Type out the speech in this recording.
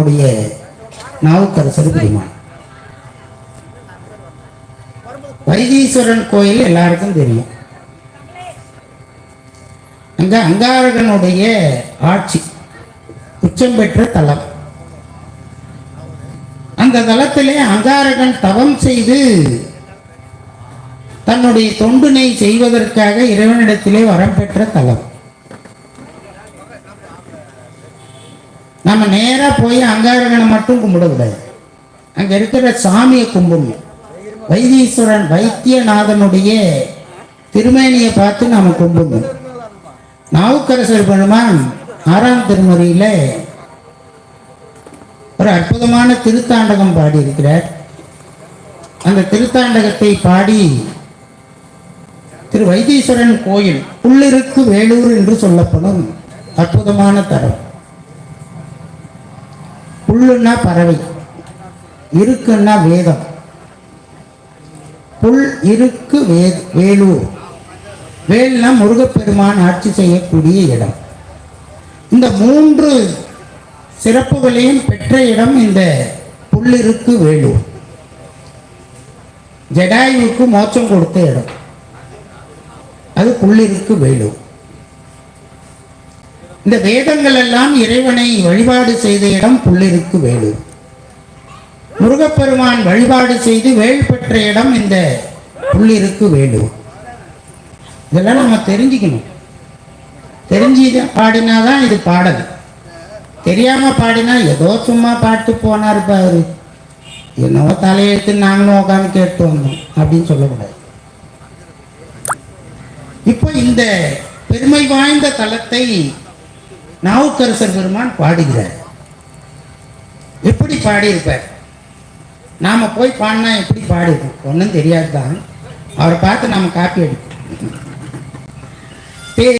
நம்முடைய நாவுக்கரசர் பெருமான் வைத்தீஸ்வரன் கோயில் எல்லாருக்கும் தெரியும். அங்க அங்காரகனுடைய ஆட்சி உச்சம் பெற்ற தலம். அந்த தளத்திலே அங்காரகன் தவம் செய்து தன்னுடைய தொண்டினை செய்வதற்காக இறைவனிடத்திலே வரம் பெற்ற தலம். நம்ம நேராக போய் அங்காரகனை மட்டும் கும்பிடக்கூடாது. அங்கே இருக்கிற சாமியை கும்பிடணும். வைத்தீஸ்வரன் வைத்தியநாதனுடைய திருமேனியை பார்த்து நாம் கும்பிடணும். நாவுக்கரசர் பெருமான் ஆறாம் திருமுறையில் ஒரு அற்புதமான திருத்தாண்டகம் பாடியிருக்கிறார். அந்த திருத்தாண்டகத்தை பாடி திரு வைத்தீஸ்வரன் கோயில் உள்ளிருக்கு வேலூர் என்று சொல்லப்படும் அற்புதமான தரம் புல்லுன்னா பறவை இருக்குன்னா வேதம். புல் இருக்கு வே வேலூர். வேல்னா முருகப்பெருமான் ஆட்சி செய்யக்கூடிய இடம். இந்த மூன்று சிறப்புகளையும் பெற்ற இடம் இந்த புல்லிருக்கு வேலூர். ஜடாயுவுக்கு மோட்சம் கொடுத்த இடம். அது புல்லிருக்கு வேலூர். இந்த வேதங்கள் எல்லாம் இறைவனை வழிபாடு செய்த இடம் புள்ளிருக்கு வேலூர். முருகப்பெருமான் வழிபாடு செய்து வேல் பெற்ற இடம் இந்த புள்ளிருக்கு வேலூர். இதெல்லாம் நம்ம தெரிஞ்சுக்கணும். தெரிஞ்சு பாடினாதான் இது பாடல். தெரியாம பாடினா ஏதோ சும்மா பாட்டு போனார் பாரு. என்னவோ தலையெழுத்து நாங்களும் உட்காந்து கேட்டு வந்தோம் அப்படின்னு சொல்லக்கூடாது. இப்போ இந்த பெருமை வாய்ந்த தலத்தை நாவுக்கரசர் பெருமான் பாடுகிறார். எப்படி பாடியிருப்பார்? நாம் போய் பாடினா எப்படி பாடிருக்கோம் ஒன்றும் தெரியாது தான் அவரை பார்த்து நாம் காப்பி அடிப்போம்